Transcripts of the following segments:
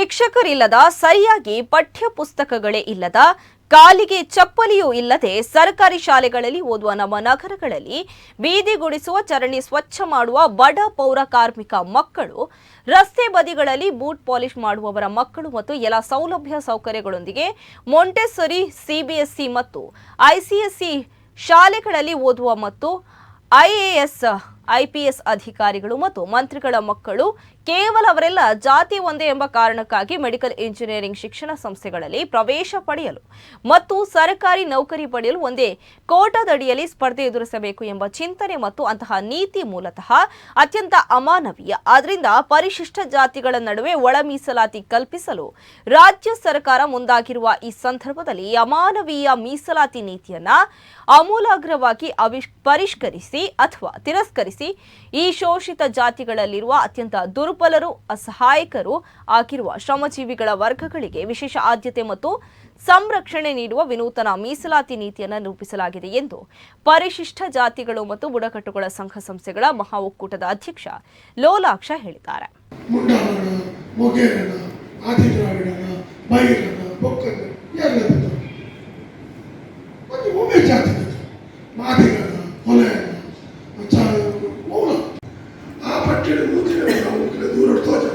ಶಿಕ್ಷಕರಿಲ್ಲದ ಸರಿಯಾಗಿ ಪಠ್ಯ ಪುಸ್ತಕಗಳೇ ಇಲ್ಲದ, ಕಾಲಿಗೆ ಚಪ್ಪಲಿಯೂ ಇಲ್ಲದೆ ಸರ್ಕಾರಿ ಶಾಲೆಗಳಲ್ಲಿ ಓದುವ ನಮ್ಮ ನಗರಗಳಲ್ಲಿ ಬೀದಿಗುಡಿಸುವ ಚರಣಿ ಸ್ವಚ್ಛ ಮಾಡುವ ಬಡ ಪೌರ ಕಾರ್ಮಿಕ ಮಕ್ಕಳು, ರಸ್ತೆ ಬದಿಗಳಲ್ಲಿ ಬೂಟ್ ಪಾಲಿಶ್ ಮಾಡುವವರ ಮಕ್ಕಳು ಮತ್ತು ಎಲ್ಲ ಸೌಲಭ್ಯ ಸೌಕರ್ಯಗಳೊಂದಿಗೆ ಮೊಂಟೆಸರಿ ಸಿಬಿಎಸ್ಇ ಮತ್ತು ಐಸಿಎಸ್ಇ ಶಾಲೆಗಳಲ್ಲಿ ಓದುವ ಮತ್ತು ಐಎಎಸ್, ಐಪಿಎಸ್ ಅಧಿಕಾರಿಗಳು ಮತ್ತು ಮಂತ್ರಿಗಳ ಮಕ್ಕಳು ಕೇವಲ ಅವರೆಲ್ಲ ಜಾತಿ ಒಂದೇ ಎಂಬ ಕಾರಣಕ್ಕಾಗಿ ಮೆಡಿಕಲ್ ಇಂಜಿನಿಯರಿಂಗ್ ಶಿಕ್ಷಣ ಸಂಸ್ಥೆಗಳಲ್ಲಿ ಪ್ರವೇಶ ಪಡೆಯಲು ಮತ್ತು ಸರ್ಕಾರಿ ನೌಕರಿ ಪಡೆಯಲು ಒಂದೇ ಕೋಟಾದಡಿಯಲ್ಲಿ ಸ್ಪರ್ಧೆ ಎದುರಿಸಬೇಕು ಎಂಬ ಚಿಂತನೆ ಮತ್ತು ಅಂತಹ ನೀತಿ ಮೂಲತಃ ಅತ್ಯಂತ ಅಮಾನವೀಯ. ಆದ್ದರಿಂದ ಪರಿಶಿಷ್ಟ ಜಾತಿಗಳ ನಡುವೆ ಒಳ ಮೀಸಲಾತಿ ಕಲ್ಪಿಸಲು ರಾಜ್ಯ ಸರ್ಕಾರ ಮುಂದಾಗಿರುವ ಈ ಸಂದರ್ಭದಲ್ಲಿ ಅಮಾನವೀಯ ಮೀಸಲಾತಿ ನೀತಿಯನ್ನ ಅಮೂಲಾಗ್ರವಾಗಿ ಅವಿಷ್ ಪರಿಷ್ಕರಿಸಿ ಅಥವಾ ತಿರಸ್ಕರಿಸಿ ಈ ಶೋಷಿತ ಜಾತಿಗಳಲ್ಲಿರುವ ಅತ್ಯಂತ ದುರ್ಬಲರು ಅಸಹಾಯಕರು ಆಗಿರುವ ಶ್ರಮಜೀವಿಗಳ ವರ್ಗಗಳಿಗೆ ವಿಶೇಷ ಆದ್ಯತೆ ಮತ್ತು ಸಂರಕ್ಷಣೆ ನೀಡುವ ವಿನೂತನ ಮೀಸಲಾತಿ ನೀತಿಯನ್ನು ರೂಪಿಸಲಾಗಿದೆ ಎಂದು ಪರಿಶಿಷ್ಟ ಜಾತಿಗಳು ಮತ್ತು ಬುಡಕಟ್ಟುಗಳ ಸಂಘ ಸಂಸ್ಥೆಗಳ ಮಹಾ ಒಕ್ಕೂಟದ ಅಧ್ಯಕ್ಷ ಲೋಲಾಕ್ಷ ಹೇಳಿದ್ದಾರೆ. ಪಟ್ಟಿನ ಮುಂದಿನ ನಾವು ದೂರ ತೋಜ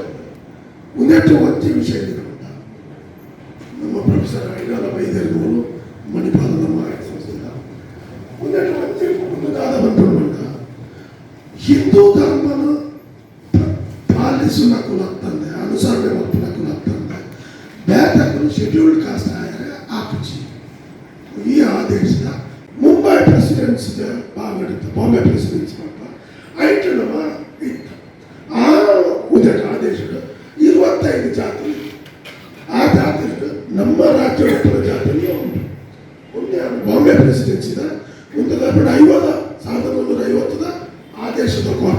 ಮುಂದೆಟ್ಟು ಒಂದೇ ವಿಷಯ ನಮ್ಮ ಪ್ರೊಫೆಸರ್ ಐಡಾಲ ಬೈದೇರ್ನವರು ಮಣಿಪಾಲ ನಮ್ಮ ಸಂಸ್ಥೆಯ ಮುನ್ನೆಟ್ಟು ಒತ್ತಿ ಮುಂದಾದ ಬಂದು ಹಿಂದೂ ಧರ್ಮನ ಪಾಲಿಸುನಕ್ಕೂ ಆಗ್ತಂದೆ ಅನುಸರಣೆ ಮಾಡ್ಕೊಳಕ್ಕೂ ಆಗ್ತಂದೆ ಬೇತಕ್ಕೂ ಶೆಡ್ಯೂಲ್ಡ್ ಕಾಸ್ಟ್ ಆದರೆ ಆಪುಚಿ ಈ ಆದೇಶದ ಮುಂಬೈ ಪ್ರೆಸಿಡೆನ್ಸ್ ಭಾಗಡಿತ್ತು ಬಾಂಬೆ ಪ್ರೆಸಿಡೆನ್ಸ್ ಐಟು ನಮ್ಮ ನಮ್ಮ ರಾಜ್ಯ ಒಬ್ಬರ ಜಾತಿಯಲ್ಲಿ ಉಂಟು ಒಂದೇ ಬಾಂಬೆ ಪ್ರೆಸಿಡೆನ್ಸಿದ ಮುಂದೆ ಐವತ್ತು ಸಾವಿರದ ಒಂಬೈನೂರ ಐವತ್ತದ ಆದೇಶದ ಕೋರ್ಟ್